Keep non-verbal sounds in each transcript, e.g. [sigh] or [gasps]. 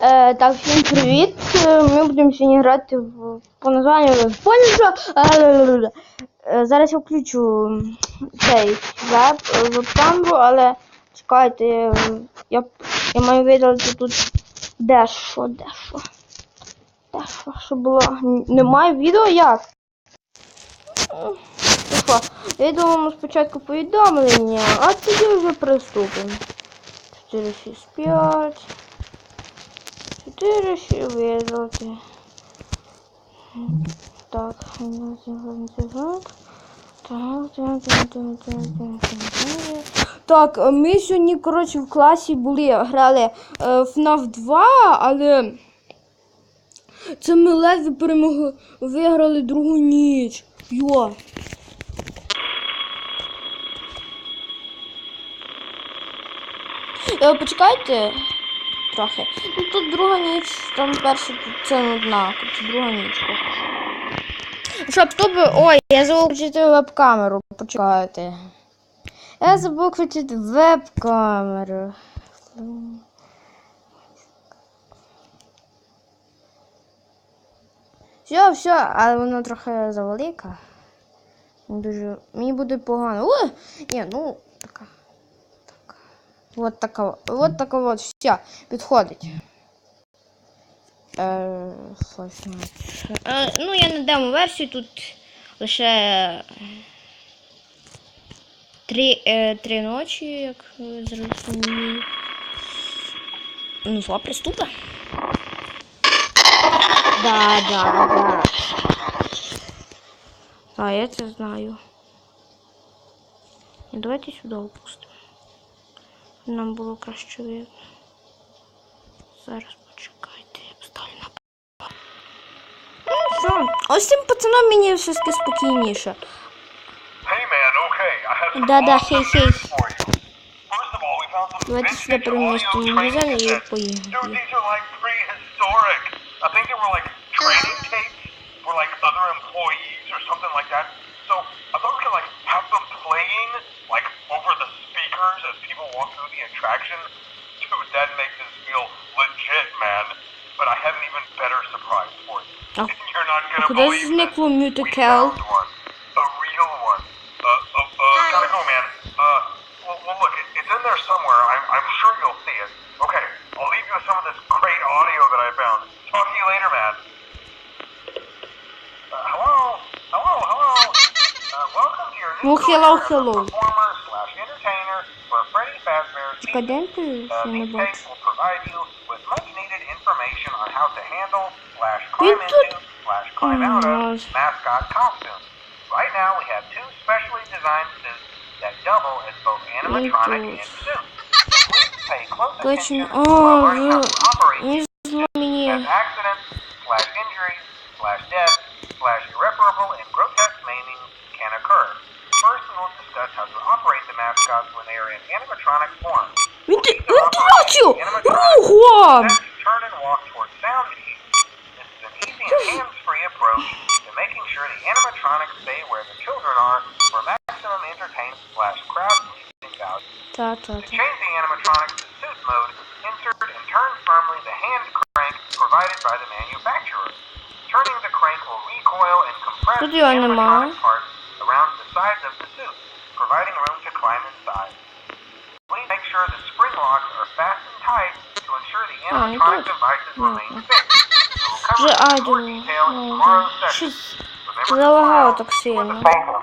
Е, так, всім привіт. Е, Ми будемо сьогодні грати в по названню Спонжа. Е, е, Зараз я включу цей веб веб-камеру, але чекайте, е, я, я маю видалити тут дещо, дещо. Дещо, що було. Немає відео як? Що? Видалимо спочатку повідомлення, а тоді вже приступимо. 4, 6, 5. 4 ще видалити. Так, так, так, так, так, так, так. Так, е, ми сьогодні, коротше, в класі були, грали е, FNAF 2, але це ми ледве перемогли, виграли другу ніч. Йо. Е, почекайте трохи. Ну тут друга ніч, там перша, тут це нудна, тут друга ніч. Щоб тут... Ой, я забув включити веб-камеру, почекайте. Я забув включити веб-камеру. Все, все, але вона трохи завелика. Дуже... Мені буде погано. О! Ні, ну, така. така. Вот така, вот така вот, все, підходить. Е, флешмет. Е, ну, я на демо-версію тут лише три, е, три ночі, як ви зрозуміли. Ну, зла приступа. Да, да, да. А, я це знаю. Давайте сюди опустимо. Нам було краще видно. Зараз почекайте, я поставлю на Ну, все. Ось цим пацаном мені все таки спокійніше. Hey man, okay, I have some Да-да, awesome хей, хей. news for you. First of all, we found some Давайте сюди vintage audio перемістимо training магазин і cassettes. поїдемо. Dude, these are like prehistoric. I think they were like training tapes satisfaction, dude, [laughs] that makes us feel legit, man. But I have an even better surprise for you. Oh. You're not gonna Ako believe this. is Nick from one. A real one. Uh, uh, uh, gotta go, man. Uh, well, well look, it, it's in there somewhere. I'm, I'm sure you'll see it. Okay, I'll leave you with some of this great audio that I found. Talk to you later, man. Uh, hello? Hello, hello? [laughs] Uh, welcome to your new... Well, hello, hello. Oh, Decadentes in the box. will provide you with much needed information on how to handle slash climb into out of mascot costumes. Right now we have two specially designed suits that double as both animatronic and suit. Pay close attention to as accidents slash injuries slash death slash irreparable and grotesque maiming can occur. First we will discuss how to operate mascots when they are in animatronic form. Inter- Interaccio! Turn and walk towards sound cues. This is an easy and hands-free approach to making sure the animatronics stay where the children are for maximum entertainment slash crowd pleasing value. Ta, ta, ta. To change the animatronics to suit mode, insert and turn firmly the hand crank provided by the manufacturer. Turning the crank will recoil and compress the animatronic parts around the sides of the suit providing room to climb inside. Please make sure the spring locks are fastened tight to ensure the animatronic devices remain fixed. We'll cover this in more detail in tomorrow's session. Remember to smile. With the face of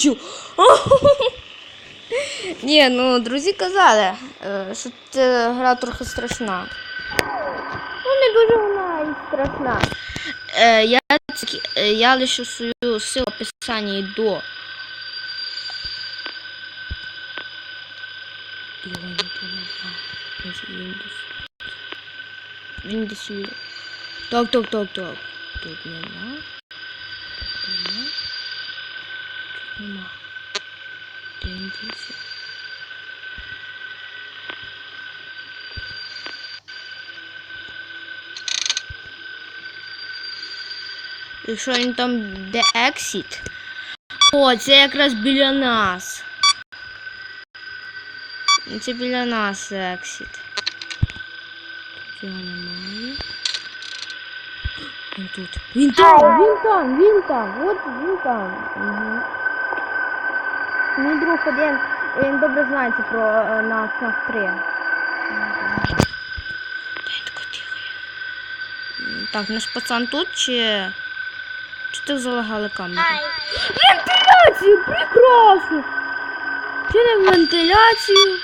не. [laughs] Ні, ну друзі казали, е, що ця гра трохи страшна. Ну, не дуже вона і страшна. Е, я, е, я лишу свою силу в описанні до. Він десь. Так, так, так, так. Тут нема. нема. Тенденція. Якщо він там де ексіт. О, це якраз біля нас. Це біля нас ексіт. Тут його немає. Він тут. Він там, він там, він там, от він там. Угу. Мій друг один, він добре знається про е, нас нас три. Так, наш пацан тут чи. Чи ти залагали камеру? Вентиляцію! Прекрасно! Чи не вентиляцію?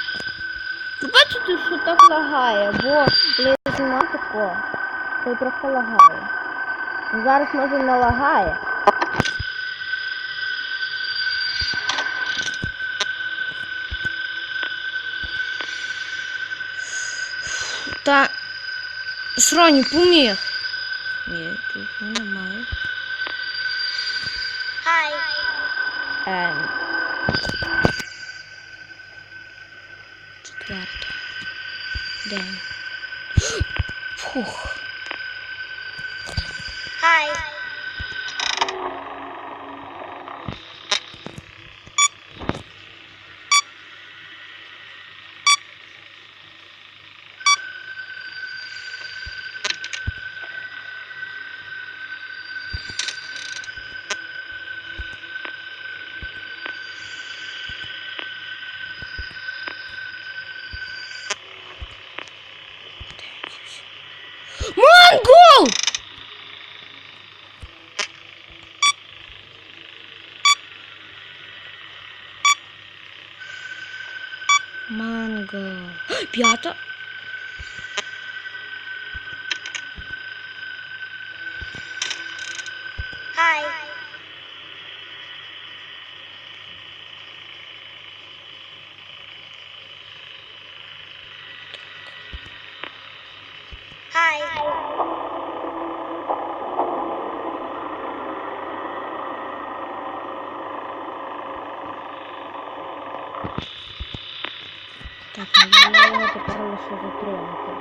Ви бачите, що так лагає, бо я знімаю тако, то трохи лагає. Зараз може не лагає. Та Сроні поміг. Ні, тут немає. Ем. Четверта. День. Фух. Монгол! Mango. [gasps] Piata. Hi. Hi. Hi. Лише затримати.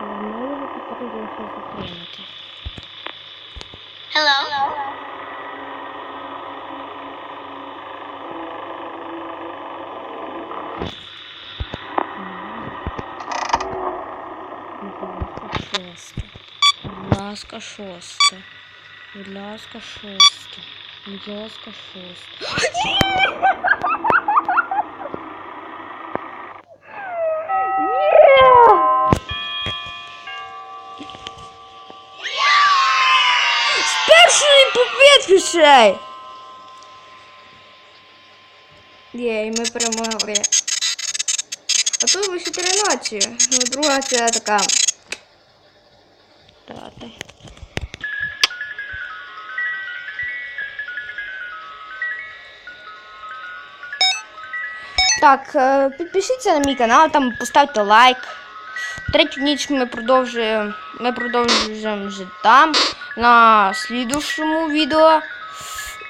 Мені його тепер затримати. Ласка, шосте. Будь ласка, шосте. Будь ласка, шосте. Будь ласка. З першої попитки ще! Є, і ми перемогли. А то ви ще ночі. Ну, друга це така. Трати. Так, е, підпишіться на мій канал, там поставте лайк. Третю ніч ми продовжуємо. Ми продовжуємо вже там на слідущому відео.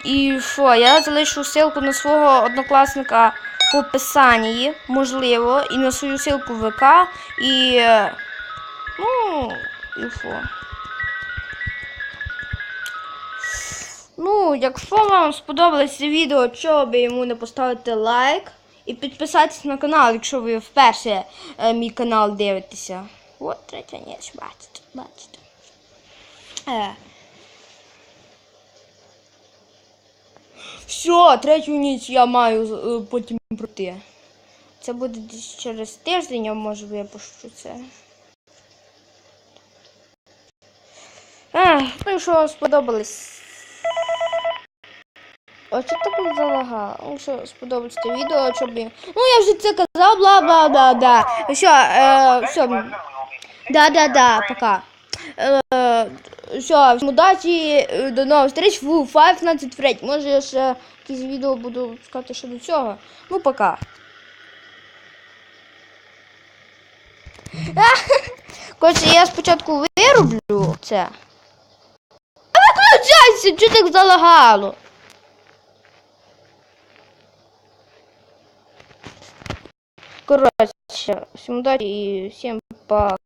І що, я залишу ссылку на свого однокласника в описанні, можливо, і на свою ссылку ВК. І. е, Ну, і що. Ну, якщо вам сподобалось це відео, чого би йому не поставити лайк і підписатися на канал, якщо ви вперше е, мій канал дивитеся. От третя ніч, бачите, бачите. Е. Все, третю ніч я маю е, потім пройти. Це буде десь через тиждень, я може випущу це. Ех, ну якщо сподобалось. А що так залагало? Ну, що сподобалось це відео, щоб... я- Ну, я вже це казав, бла бла бла да. Все, е, все. Да, да, да, пока. Е, все, всім удачі, е, до нових зустріч в Five Nights. Може я ще якісь відео буду сказати ще до цього. Ну, пока. [laughs] Коротше, я спочатку вироблю це. А виключайся, чого так залагало? Коротше. всем удачи и всем пока.